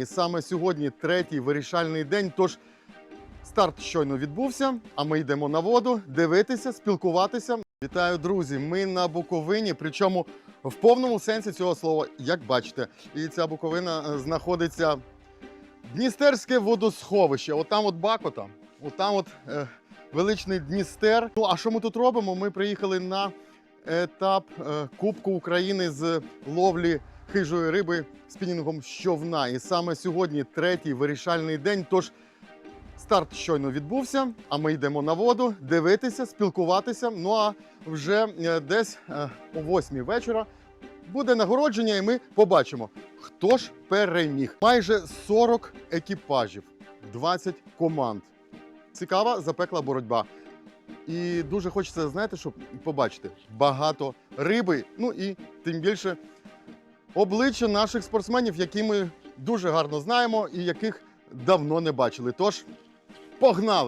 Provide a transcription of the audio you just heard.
І саме сьогодні третій вирішальний день. Тож старт щойно відбувся, а ми йдемо на воду дивитися, спілкуватися. Вітаю, друзі! Ми на Буковині, причому в повному сенсі цього слова, як бачите. І ця Буковина е, знаходиться Дністерське водосховище. Отам от Бакота, отам от е, величний Дністер. Ну а що ми тут робимо? Ми приїхали на етап е, Кубку України з ловлі хижої риби спінінгом щовна. І саме сьогодні третій вирішальний день. Тож старт щойно відбувся, а ми йдемо на воду дивитися, спілкуватися. Ну а вже е, десь е, о восьмій вечора буде нагородження, і ми побачимо, хто ж переміг. Майже 40 екіпажів, 20 команд. Цікава запекла боротьба. І дуже хочеться, знаєте, щоб побачити багато риби, ну і тим більше обличчя наших спортсменів, які ми дуже гарно знаємо і яких давно не бачили. Тож, погнали!